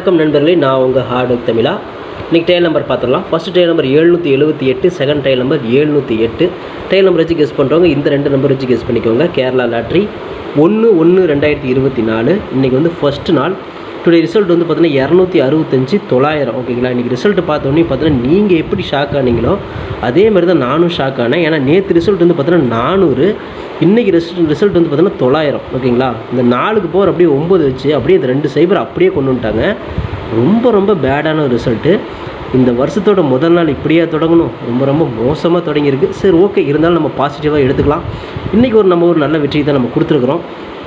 வணக்கம் நண்பர்களே நான் உங்கள் ஹார்டு தமிழா. இன்றைக்கி டைல் நம்பர் பார்த்துடலாம். ஃபஸ்ட்டு டைல் நம்பர் எழுநூற்றி எழுபத்தி எட்டு செகண்ட் டைல் நம்பர் எழுநூற்றி எட்டு. டைல் நம்பர் வச்சு கெஸ் பண்ணுறவங்க இந்த ரெண்டு நம்பர் வச்சு கெஸ் பண்ணிக்கோங்க. கேரளா லாட்ரி ஒன்று ஒன்று ரெண்டாயிரத்தி இருபத்தி நாலு. இன்றைக்கி வந்து ஃபஸ்ட்டு நாள். டுடே ரிசல்ட் வந்து பார்த்தீங்கன்னா இரநூத்தி அறுபத்தஞ்சு தொள்ளாயிரம். ஓகேங்களா இன்றைக்கி ரிசல்ட் பார்த்தோன்னே பார்த்தீங்கன்னா நீங்கள் எப்படி ஷாக் ஆனீங்களோ அதே மாதிரி தான் நானும் ஷாக் ஆனேன். ஏன்னா நேற்று ரிசல்ட் வந்து பார்த்தீங்கன்னா நானூறு இன்றைக்கி ரிசல்ட் ரிசல்ட் வந்து பார்த்தீங்கன்னா தொள்ளாயிரம். ஓகேங்களா இந்த நாலுக்கு போகிற அப்படியே ஒம்பது வச்சு அப்படியே இந்த ரெண்டு சைபர் அப்படியே கொண்டு வந்துட்டாங்க. ரொம்ப ரொம்ப பேடான ஒரு ரிசல்ட்டு இந்த வருஷத்தோட முதல் நாள் இப்படியே தொடங்கணும். ரொம்ப ரொம்ப மோசமாக தொடங்கியிருக்கு. சரி ஓகே இருந்தாலும் நம்ம பாசிட்டிவாக எடுத்துக்கலாம். இன்றைக்கி ஒரு நம்ம ஒரு நல்ல வெற்றி தான் நம்ம கொடுத்துருக்குறோம்.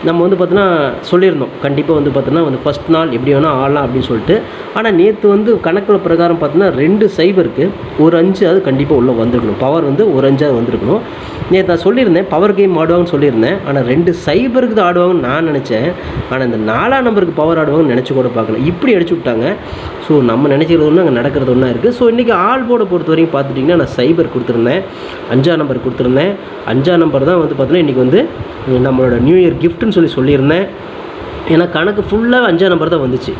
நம்ம வந்து பார்த்தோன்னா சொல்லியிருந்தோம். கண்டிப்பாக வந்து பார்த்தோன்னா வந்து ஃபஸ்ட் நாள் எப்படி வேணால் ஆடலாம் அப்படின்னு சொல்லிட்டு. ஆனால் நேற்று வந்து கணக்கில் பிரகாரம் பார்த்தோன்னா ரெண்டு சைபருக்கு ஒரு அஞ்சு அது கண்டிப்பாக உள்ளே வந்திருக்கணும். பவர் வந்து ஒரு அஞ்சாவது வந்திருக்கணும். நேற்று நான் சொல்லியிருந்தேன் பவர் கேம் ஆடுவாங்கன்னு சொல்லியிருந்தேன். ஆனால் ரெண்டு சைபருக்கு தான் ஆடுவாங்கன்னு நான் நினச்சேன். ஆனால் இந்த நாலாம் நம்பருக்கு பவர் ஆடுவாங்கன்னு நினச்சி கூட பார்க்கல. இப்படி அடிச்சு விட்டாங்க. ஸோ நம்ம நினச்சிக்கிறது ஒன்று அங்கே நடக்கிறது ஒன்றா இருக்குது ஸோ இன்றைக்கி ஆல் போர்டை பொறுத்த வரைக்கும் பார்த்துட்டிங்கன்னா நான் சைபர் கொடுத்துருந்தேன். அஞ்சாம் நம்பர் கொடுத்துருந்தேன். அஞ்சாம் நம்பர் தான் வந்து பார்த்தீங்கன்னா இன்றைக்கி வந்து நம்மளோட நியூ இயர் கிஃப்ட்னு சொல்லி சொல்லியிருந்தேன். ஏன்னா கணக்கு ஃபுல்லாக அஞ்சா நம்பர் தான் வந்துச்சு.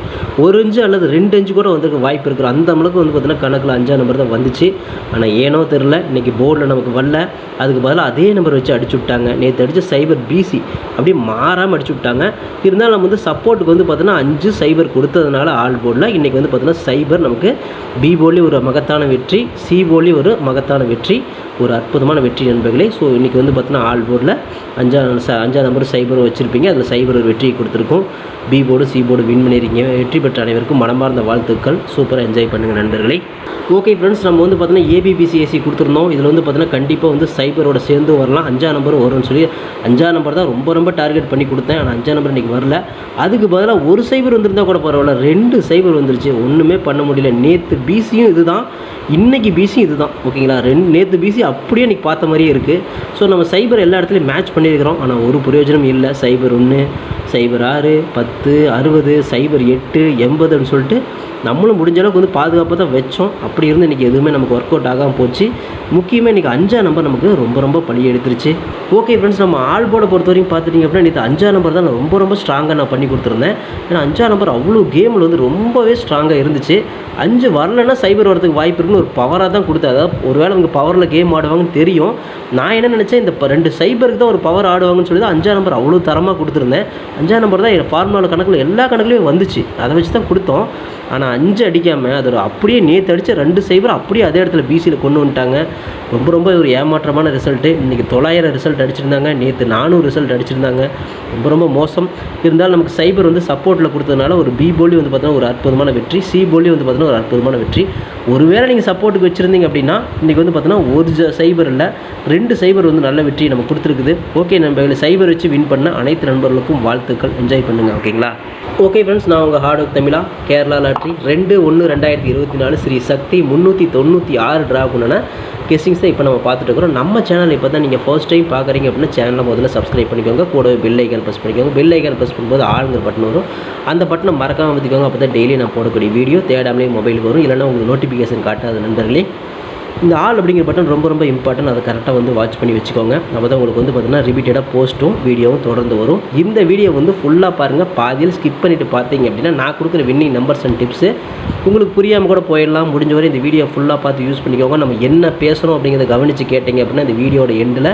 ஒரு இன்ச்சு அல்லது ரெண்டு இன்ச்சு கூட வந்துருக்க வாய்ப்பு இருக்குது அந்த அளவுக்கு வந்து பார்த்திங்கன்னா கணக்கில் அஞ்சா நம்பர் தான் வந்துச்சு. ஆனால் ஏனோ தெரில இன்றைக்கி போர்டில் நமக்கு வரல. அதுக்கு பதிலாக அதே நம்பர் வச்சு அடிச்சு விட்டாங்க. நேற்று அடித்த சைபர் பிசி அப்படியே மாறாமல் அடிச்சு விட்டாங்க. இருந்தாலும் நம்ம வந்து சப்போர்ட்டுக்கு வந்து பார்த்தோன்னா அஞ்சு சைபர் கொடுத்ததுனால ஆல் போர்டில் இன்றைக்கி வந்து பார்த்தோன்னா சைபர் நமக்கு பி போலி ஒரு மகத்தான வெற்றி சி போலி ஒரு மகத்தான வெற்றி. ஒரு அற்புதமான வெற்றி நண்பர்களே. ஸோ இன்றைக்கி வந்து பார்த்தீங்கன்னா ஆல் போர்டில் அஞ்சாம் ச அஞ்சாம் நம்பர் சைபர் வச்சுருப்பீங்க. அதில் சைபர் ஒரு வெற்றியை கொடுத்துருக்கோம். B board C board win பண்ணியிருக்கீங்க. வெற்றி பெற்ற அனைவருக்கும் மனமார்ந்த வாழ்த்துக்கள். சூப்பராக என்ஜாய் பண்ணுங்கள் நண்பர்களே. ஓகே ஃப்ரெண்ட்ஸ் நம்ம வந்து பார்த்தீங்கன்னா ஏபிபிசிஎஸ்சி கொடுத்துருந்தோம். இதில் வந்து பார்த்தீங்கன்னா கண்டிப்பாக வந்து சைபரோட சேர்ந்து வரலாம். அஞ்சாம் நம்பர் வரும்னு சொல்லி அஞ்சாம் நம்பர் தான் ரொம்ப ரொம்ப டார்கெட் பண்ணி கொடுத்தேன். ஆனால் அஞ்சாம் நம்பர் இன்றைக்கி வரல. அதுக்கு பதிலாக ஒரு சைபர் வந்திருந்தால் கூட பரவாயில்ல. ரெண்டு சைபர் வந்துருச்சு. ஒன்றுமே பண்ண முடியல. நேற்று பிசியும் இதுதான். இன்றைக்கி பிசியும் இதுதான். ஓகேங்களா ரெண்டு நேற்று பிசி அப்படியே இன்றைக்கி பார்த்த மாதிரியே இருக்குது ஸோ நம்ம சைபர் எல்லா இடத்துலையும் மேட்ச் பண்ணியிருக்கிறோம். ஆனால் ஒரு பிரயோஜனம் இல்லை. சைபர் ஒன்று சைபர் ஆறு பத்து அறுபது சைபர் எட்டு எண்பதுன்னு சொல்லிட்டு நம்மளும் முடிஞ்ச அளவுக்கு வந்து பாதுகாப்பாக தான் வச்சோம். அப்படி இருந்து இன்றைக்கி எதுவுமே நமக்கு ஒர்க் அவுட் ஆகாமல் போச்சு. முக்கியமாக இன்றைக்கி அஞ்சாம் நம்பர் நமக்கு ரொம்ப ரொம்ப பழி எடுத்துருச்சு. ஓகே ஃப்ரெண்ட்ஸ் நம்ம ஆல் போர்டை பொறுத்த வரைக்கும் பார்த்துட்டிங்க அப்படின்னா நேற்று அஞ்சாம் நம்பர் தான் ரொம்ப ரொம்ப ஸ்ட்ராங்காக நான் பண்ணி கொடுத்துருந்தேன். ஏன்னா அஞ்சாம் நம்பர் அவ்வளோ கேமில் வந்து ரொம்பவே ஸ்ட்ராங்காக இருந்துச்சு. அஞ்சு வரலன்னா சைபர் வரதுக்கு வாய்ப்பு இருக்குன்னு ஒரு பவராக தான் கொடுத்தேன். அதாவது ஒருவேளை அவங்க பவரில் கேம் ஆடுவாங்கன்னு தெரியும். நான் என்ன நினச்சேன் இந்த ப- ரெண்டு சைபருக்கு தான் ஒரு பவர் ஆடுவாங்கன்னு சொல்லி தான் அஞ்சாம் நம்பர் அவ்வளோ தரமாக கொடுத்துருந்தேன். அஞ்சாம் நம்பர் தான் என் ஃபார்முலா கணக்கில் எல்லா கணக்குலையும் வந்துச்சு. அதை வச்சு தான் கொடுத்தோம். ஆனால் அஞ்சு அடிக்காமல் அது ஒரு அப்படியே நேற்று அடித்த ரெண்டு சைபர் அப்படியே அதே இடத்துல பிசியில் கொண்டு வந்துட்டாங்க. ரொம்ப ரொம்ப ஒரு ஏமாற்றமான ரிசல்ட்டு இன்றைக்கி தொள்ளாயிரம் ரிசல்ட் அடிச்சிருந்தாங்க. நேற்று நானூறு ரிசல்ட் அடிச்சிருந்தாங்க. ரொம்ப ரொம்ப மோசம். இருந்தாலும் நமக்கு சைபர் வந்து சப்போர்ட்டில் கொடுத்ததுனால ஒரு பி போலி வந்து பார்த்தீங்கன்னா ஒரு அற்புதமான வெற்றி. சி போலி வந்து பார்த்தீங்கன்னா ஒரு அற்புதமான வெற்றி. ஒருவேளை நீங்கள் சப்போர்ட்டுக்கு வச்சுருந்தீங்க அப்படின்னா இன்றைக்கி வந்து பார்த்தீங்கன்னா ஒரு ஜ சைபர் இல்லை ரெண்டு சைபர் வந்து நல்ல வெற்றி நம்ம கொடுத்துருக்குது. ஓகே நம்ம சைபர் வச்சு வின் பண்ண அனைத்து நண்பர்களுக்கும் வாழ்த்து வாழ்த்துக்கள். என்ஜாய் பண்ணுங்கள் ஓகேங்களா ஓகே ஃப்ரெண்ட்ஸ் நான் உங்கள் ஹார்ட் ஒர்க் தமிழா கேரளா லாட்ரி ரெண்டு ஒன்று ரெண்டாயிரத்தி இருபத்தி நாலு ஸ்ரீ சக்தி முந்நூற்றி தொண்ணூற்றி ஆறு ட்ரா பண்ணுன்னா கெஸ்டிங்ஸை இப்போ நம்ம பார்த்துட்டு இருக்கிறோம். நம்ம சேனல் இப்போ தான் நீங்கள் ஃபர்ஸ்ட் டைம் பார்க்குறீங்க அப்படின்னா சேனலை முதல்ல சப்ஸ்கிரைப் பண்ணிக்கோங்க. கூடவே பெல் ஐக்கன் ப்ரெஸ் பண்ணிக்கோங்க. பெல் ஐக்கன் ப்ரெஸ் பண்ணும்போது ஆளுங்கிற பட்டன் வரும். அந்த பட்டனை மறக்காமல் பார்த்துக்கோங்க அப்போ தான் டெய்லி நான் போடக்கூடிய வீடியோ தேடாமலே மொபைல் வரும். இல்லைன்னா உங்களுக்கு நோட்டிஃபிகேஷன் காட்டாத நண்பர்களே. இந்த ஆல் அப்படிங்கிற பட்டன் ரொம்ப ரொம்ப இம்பார்ட்டன்ட் அதை கரெக்டாக வந்து வாட்ச் பண்ணி வச்சுக்கோங்க. அப்போ தான் உங்களுக்கு வந்து பார்த்தீங்கன்னா ரிப்பீட்டடாக போஸ்ட்டும் வீடியோவும் தொடர்ந்து வரும். இந்த வீடியோ வந்து ஃபுல்லாக பாருங்கள் பாதியில் ஸ்கிப் பண்ணிவிட்டு பார்த்தீங்க அப்படின்னா நான் கொடுக்குற வின்னிங் நம்பர்ஸ் அண்ட் டிப்ஸு உங்களுக்கு புரியாமல் கூட போயிடலாம். முடிஞ்ச வரை இந்த வீடியோ ஃபுல்லாக பார்த்து யூஸ் பண்ணிக்கோங்க. நம்ம என்ன பேசுகிறோம் அப்படிங்கிறத கவனித்து கேட்டிங்க அப்படின்னா இந்த வீடியோட எண்டில்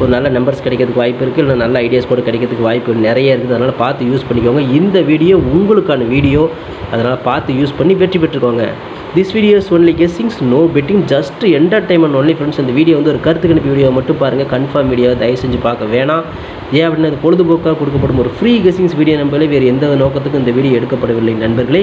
ஒரு நல்ல நம்பர்ஸ் கிடைக்கிறதுக்கு வாய்ப்பு இருக்குது இல்லை நல்ல ஐடியாஸ் கூட கிடைக்கிறதுக்கு வாய்ப்பு நிறைய இருக்குது. அதனால் பார்த்து யூஸ் பண்ணிக்கோங்க. இந்த வீடியோ உங்களுக்கான வீடியோ அதனால் பார்த்து யூஸ் பண்ணி வெற்றி பெற்றுக்கோங்க. This videos only guessings no betting just entertainment only friends இந்த வீடியோ வந்து ஒரு கருத்து கணிப்பு வீடியோ மட்டும் பாருங்கள் கன்ஃபார்ம் வீடியோ தயவு செஞ்சு பார்க்க வேணாம். ஏன் அப்படின்னா அது பொழுதுபோக்காக கொடுக்கப்படும் ஒரு ஃப்ரீ கெஸ்ஸிங்ஸ் வீடியோ நம்பளே வேறு எந்த நோக்கத்துக்கும் இந்த வீடியோ எடுக்கப்படவில்லை நண்பர்களே.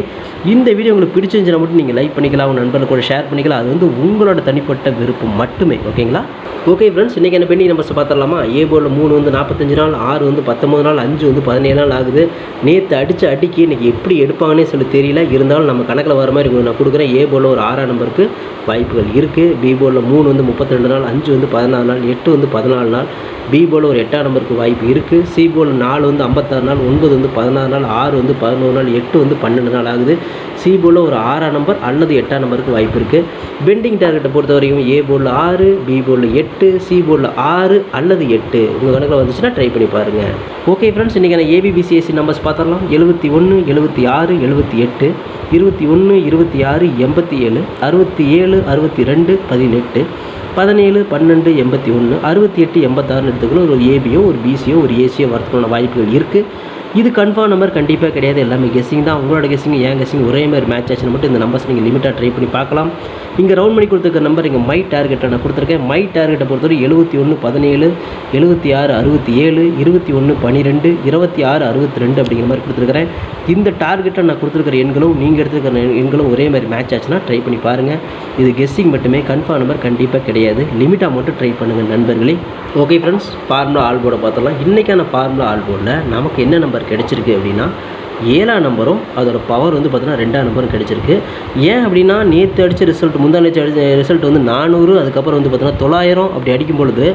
இந்த வீடியோ உங்களுக்கு பிடிச்சிருந்துச்சுன்னா மட்டும் நீங்கள் லைக் பண்ணிக்கலாம் உங்கள் நண்பர்கள் கூட ஷேர் பண்ணிக்கலாம். அது வந்து உங்களோட தனிப்பட்ட விருப்பம் மட்டுமே ஓகேங்களா ஓகே ஃப்ரெண்ட்ஸ் இன்றைக்கி என்ன பெண்டிங்? நம்பர்ஸ் பார்த்துடலாமா? ஏ போர்டில் மூணு வந்து நாற்பத்தஞ்சு நாள் ஆறு வந்து பத்தொம்பது நாள் அஞ்சு வந்து பதினேழு நாள் ஆகுது. நேற்று அடித்த அடிக்கு இன்றைக்கி எப்படி எடுப்பாங்கன்னே சொல்லி தெரியல. இருந்தாலும் நம்ம கணக்கில் வர மாதிரி உங்களுக்கு நான் கொடுக்குறேன். ஏ போலில் ஒரு ஆறாம் நம்பருக்கு வாய்ப்புகள் இருக்குது பி போலில் மூணு வந்து முப்பத்தி ரெண்டு நாள் அஞ்சு வந்து பதினாறு நாள் எட்டு வந்து பதினாலு நாள். பி போர்டில் ஒரு எட்டாம் நம்பருக்கு வாய்ப்பு இருக்குது சி போர்டில் நாலு வந்து ஐம்பத்தாறு நாள் ஒன்பது வந்து பதினாறு நாள் ஆறு வந்து பதினோரு நாள் எட்டு வந்து பன்னெண்டு நாள் ஆகுது. சி போர்டில் ஒரு ஆறாம் நம்பர் அல்லது எட்டாம் நம்பருக்கு வாய்ப்பு இருக்குது பெண்டிங் டார்கெட்டை பொறுத்த வரைக்கும் ஏ போர்டில் ஆறு பி போர்டில் எட்டு சி போர்டில் ஆறு அல்லது எட்டு. உங்கள் கணக்கில் வந்துச்சுன்னா ட்ரை பண்ணி பாருங்கள் ஓகே ஃப்ரெண்ட்ஸ் இன்றைக்கான ஏபிபிசிஎஸ்சி நம்பர்ஸ் பார்த்துடலாம். எழுபத்தி ஒன்று எழுபத்தி ஆறு எழுபத்தி எட்டு இருபத்தி ஒன்று இருபத்தி ஆறு எண்பத்தி ஏழு அறுபத்தி ஏழு அறுபத்தி ரெண்டு பதினெட்டு பதினேழு பன்னெண்டு எண்பத்தி ஒன்று அறுபத்தி எட்டு எண்பத்தாறுன்னு எடுத்துக்கணும். ஒரு ஏபியோ ஒரு பிசியோ ஒரு ஏசியோ வரத்துக்கான வாய்ப்புகள் இருக்குது இது கன்ஃபார்ம் நம்பர் கண்டிப்பாக கிடையாது. எல்லாமே கெஸ்ஸிங் தான். உங்களோட கெஸ்ஸிங் ஏன் கெஸ்ஸிங் ஒரே மாதிரி மேட்ச் ஆச்சுன்னு மட்டும் இந்த நம்பர்ஸ் நீங்கள் லிமிட்டாக ட்ரை பண்ணி பார்க்கலாம். இங்கே ரவுண்ட் பண்ணி கொடுத்துருக்க நம்பர் இங்கே மை டார்கெட்டை நான் கொடுத்துருக்கேன். மை டார்கெட்டை பொறுத்தவரை எழுபத்தி ஒன்று பதினேழு எழுபத்தி ஆறு அறுபத்தி ஏழு இருபத்தி ஒன்று பன்னிரெண்டு இருபத்தி ஆறு அறுபத்தி ரெண்டு அப்படிங்கிற மாதிரி கொடுத்துருக்குறேன். இந்த டார்கெட்டை நான் கொடுத்துருக்கிற எண்களும் நீங்கள் எடுத்துருக்கிற எண்களும் ஒரே மாதிரி மேட்ச் ஆச்சுன்னா ட்ரை பண்ணி பாருங்கள் இது கெஸ்ஸிங் மட்டுமே கன்ஃபார்ம் நம்பர் கண்டிப்பாக கிடையாது. லிமிட்டாக மட்டும் ட்ரை பண்ணுங்கள் நண்பர்களே. ஓகே ஃப்ரெண்ட்ஸ் ஃபார்முலா ஆல்போர்டை போர்டை இன்றைக்கான ஃபார்முலா ஆல்போர்டில் நமக்கு என்ன நம்பர் கிடைச்சிருக்கு அப்படின்னா ஏழாம் நம்பரும் அதோட பவர் வந்து பார்த்தீங்கன்னா ரெண்டாம் நம்பரும் கிடச்சிருக்கு. ஏன் அப்படின்னா நேற்று அடித்த ரிசல்ட் முந்தா நேற்று அடித்த ரிசல்ட் வந்து நானூறு அதுக்கப்புறம் வந்து பார்த்தீங்கன்னா தொள்ளாயிரம் அப்படி அடிக்கும் பொழுது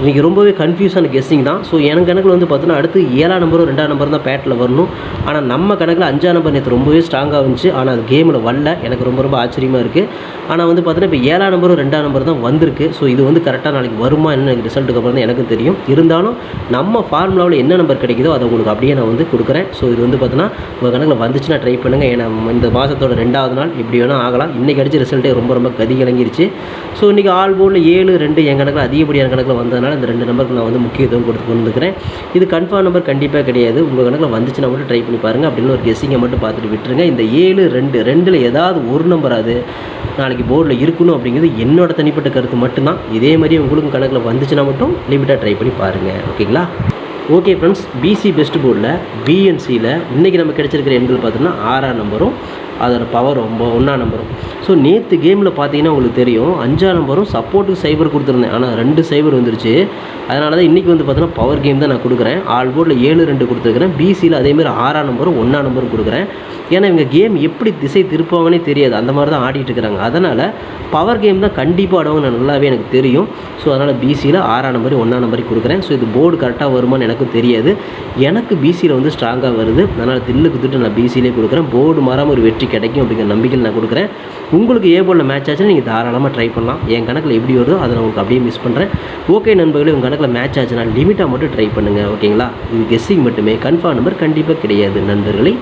இன்றைக்கி ரொம்பவே கன்ஃபியூஸான கெஸ்ஸிங் தான். ஸோ எனக்கு கணக்கில் வந்து பார்த்தீங்கன்னா அடுத்து ஏழாம் நம்பரும் ரெண்டாம் நம்பரும் தான் பேட்டில் வரணும். ஆனால் நம்ம கணக்கில் அஞ்சாம் நம்பர் நேற்று ரொம்பவே ஸ்ட்ராங்காக இருந்துச்சு. ஆனால் அது கேமில் வரல. எனக்கு ரொம்ப ரொம்ப ஆச்சரியமாக இருக்குது ஆனால் வந்து பார்த்தீங்கன்னா இப்போ ஏழாம் நம்பரும் ரெண்டாம் நம்பர் தான் வந்திருக்கு. ஸோ இது வந்து கரெக்டாக நாளைக்கு வருமா என்ன ரிசல்ட்டுக்கு அப்புறம் தான் எனக்கு தெரியும். இருந்தாலும் நம்ம ஃபார்முலாவில் என்ன நம்பர் கிடைக்குதோ அதை உங்களுக்கு அப்படியே நான் வந்து கொடுக்குறேன். ஸோ இது வந்து பார்த்தீங்கன்னா உங்கள் கணக்கில் வந்துச்சுன்னா ட்ரை பண்ணுங்கள் ஏன்னா இந்த மாதத்தோட ரெண்டாவது நாள் இப்படி வேணால் ஆகலாம். இன்றைக்கி அடிச்ச ரிசல்ட்டே ரொம்ப ரொம்ப கதி கலங்கிருச்சு ஸோ இன்றைக்கி ஆல் போர்டில் ஏழு ரெண்டு என் கணக்கில் அதிகப்படியான கணக்கில் வந்ததுனால இந்த ரெண்டு நம்பருக்கு நான் வந்து முக்கியத்துவம் கொடுத்து கொண்டு வந்துக்கிறேன் இது கன்ஃபார்ம் நம்பர் கண்டிப்பாக கிடையாது. உங்கள் கணக்கில் வந்துச்சுன்னா மட்டும் ட்ரை பண்ணி பாருங்கள் அப்படின்னு ஒரு கெஸ்ஸிங்கை மட்டும் பார்த்துட்டு விட்டுருங்க. இந்த ஏழு ரெண்டு ரெண்டில் ஏதாவது ஒரு நம்பர் அது நாளைக்கு போர்டில் இருக்கணும் அப்படிங்கிறது என்னோட தனிப்பட்ட கருத்து மட்டும்தான். இதே மாதிரி உங்களுக்கு கணக்கில் வந்துச்சுன்னா மட்டும் லிமிட்டாக ட்ரை பண்ணி பாருங்கள் ஓகேங்களா? ஓகே ஃப்ரெண்ட்ஸ் பிசி பெஸ்ட் போர்டில் பிஎன்சியில் இன்றைக்கி நம்ம கிடச்சிருக்கிற எண்கள் பார்த்தோம்னா ஆறாம் நம்பரும் அதோட பவர் ரொம்ப ஒன்றா நம்பரும் ஸோ நேற்று கேமில் பார்த்தீங்கன்னா உங்களுக்கு தெரியும் அஞ்சா நம்பரும் சப்போர்ட்டுக்கு சைபர் கொடுத்துருந்தேன். ஆனால் ரெண்டு சைபர் வந்துருச்சு. அதனால தான் இன்றைக்கி வந்து பார்த்தீங்கன்னா பவர் கேம் தான் நான் கொடுக்குறேன். ஆல் போர்டில் ஏழு ரெண்டு கொடுத்துருக்குறேன். பிசியில் அதேமாதிரி ஆறாம் நம்பரும் ஒன்றா நம்பரும் கொடுக்குறேன். ஏன்னா இவங்க கேம் எப்படி திசை திருப்பாங்கன்னே தெரியாது. அந்த மாதிரி தான் ஆடிட்டு இருக்கிறாங்க. அதனால் பவர் கேம் தான் கண்டிப்பாக ஆடுவாங்க நான் நல்லாவே எனக்கு தெரியும். ஸோ அதனால் பிசியில் ஆறாம் நம்பர் ஒன்றாம் நம்பர் கொடுக்குறேன். ஸோ இது போர்டு கரெக்டாக வருமான்னு எனக்கும் தெரியாது. எனக்கு பிசியில் வந்து ஸ்ட்ராங்காக வருது. அதனால் தில்லுக்கு திட்டு நான் பிசியிலே கொடுக்குறேன். போர்டு மாறாமல் ஒரு வெற்றி கிடைக்கும் அப்படிங்கிற நம்பிக்கையில் நான் கொடுக்குறேன். உங்களுக்கு ஏ போர்டில் மேட்ச் ஆச்சுன்னா நீங்கள் தாராளமாக ட்ரை பண்ணலாம். என் கணக்கில் எப்படி வருதோ அதை நான் உங்களுக்கு அப்படியே மிஸ் பண்ணுறேன் ஓகே நண்பர்களே உங்கள் கணக்கில் மேட்ச் ஆச்சுன்னா லிமிட்டாக மட்டும் ட்ரை பண்ணுங்கள் ஓகேங்களா இது கெஸ்ஸிங் மட்டுமே கன்ஃபார்ம் நம்பர் கண்டிப்பாக கிடையாது நண்பர்களே.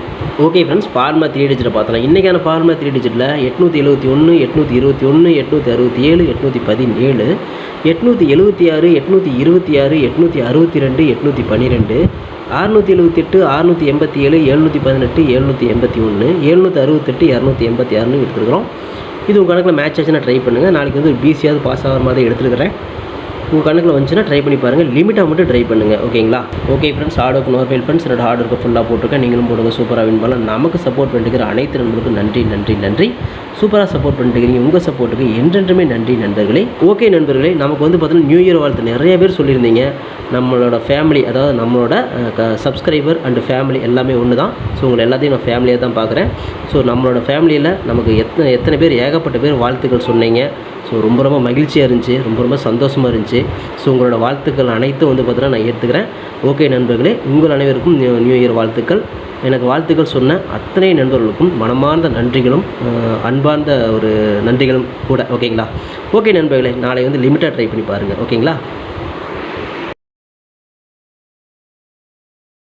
ஓகே ஃப்ரெண்ட்ஸ் ஃபார்மா த்ரீ டிஜிட்டை பார்த்தலாம் இன்றைக்கான ஃபார்மா த்ரீ டிஜிட்டில் எட்நூற்றி எழுபத்தி ஒன்று எட்நூற்றி இருபத்தி ஒன்று எட்நூற்றி அறுபத்தி ஏழு எட்நூற்றி பதினேழு எட்நூற்றி எழுபத்தி ஆறு எட்நூற்றி இருபத்தி ஆறு எட்நூற்றி அறுபத்தி ரெண்டு எட்நூற்றி பன்னிரெண்டு அறுநூற்றி எழுபத்தெட்டு அறுநூற்றி எண்பத்தி ஏழு எழுநூற்றி பதினெட்டு எழுநூற்றி எண்பத்தி ஒன்று எழுநூற்றி அறுபத்தெட்டு இரநூத்தி எண்பத்தி ஆறுன்னு எடுத்துருக்குறோம் இது உங்கள் கணக்கில் மேட்ச் ஆச்சுன்னா ட்ரை பண்ணுங்கள் நாளைக்கு வந்து ஒரு பிசியாவது பாஸ் ஆகிற மாதிரி எடுத்துருக்கிறேன். உங்கள் கணக்கில் வந்துச்சுன்னா ட்ரை பண்ணி பாருங்கள் லிமிட்டாக மட்டும் ட்ரை பண்ணுங்கள் ஓகேங்களா ஓகே ஃப்ரெண்ட்ஸ் ஹார்ட் ஒர்க் நோர்ஃபைல் ஃப்ரெண்ட்ஸ் என்னோட ஹார்ட் ஒர்க்கு ஃபுல்லாக போட்டிருக்கேன். நீங்களும் போடுங்க. சூப்பராக வின் பண்ணலாம் நமக்கு சப்போர்ட் பண்ணிட்டுக்கிற அனைத்து நண்பர்களுக்கும் நன்றி நன்றி நன்றி. சூப்பராக சப்போர்ட் பண்ணிட்டுக்கிறீங்க உங்கள் சப்போர்ட்டுக்கு என்றென்றுமே நன்றி நண்பர்களே. ஓகே நண்பர்களே நமக்கு வந்து பார்த்தீங்கன்னா நியூ இயர் வாழ்த்து நிறைய பேர் சொல்லியிருந்தீங்க. நம்மளோட ஃபேமிலி அதாவது நம்மளோட சப்ஸ்கிரைபர் அண்டு ஃபேமிலி எல்லாமே ஒன்று தான் ஸோ உங்களை எல்லாத்தையும் நான் ஃபேமிலியாக தான் பார்க்குறேன் ஸோ நம்மளோட ஃபேமிலியில் நமக்கு எத்தனை எத்தனை பேர் ஏகப்பட்ட பேர் வாழ்த்துக்கள் சொன்னீங்க. ஸோ ரொம்ப ரொம்ப மகிழ்ச்சியாக இருந்துச்சு. ரொம்ப ரொம்ப சந்தோஷமாக இருந்துச்சு. ஸோ உங்களோட வாழ்த்துக்கள் அனைத்தும் வந்து பார்த்தீங்கன்னா நான் ஏற்றுக்கிறேன் ஓகே நண்பர்களே உங்கள் அனைவருக்கும் நியூ நியூ இயர் வாழ்த்துக்கள். எனக்கு வாழ்த்துக்கள் சொன்ன அத்தனை நண்பர்களுக்கும் மனமார்ந்த நன்றிகளும் அன்பார்ந்த ஒரு நன்றிகளும் கூட. ஓகேங்களா ஓகே நண்பர்களே நாளை வந்து லிமிட்டாக ட்ரை பண்ணி பாருங்கள் ஓகேங்களா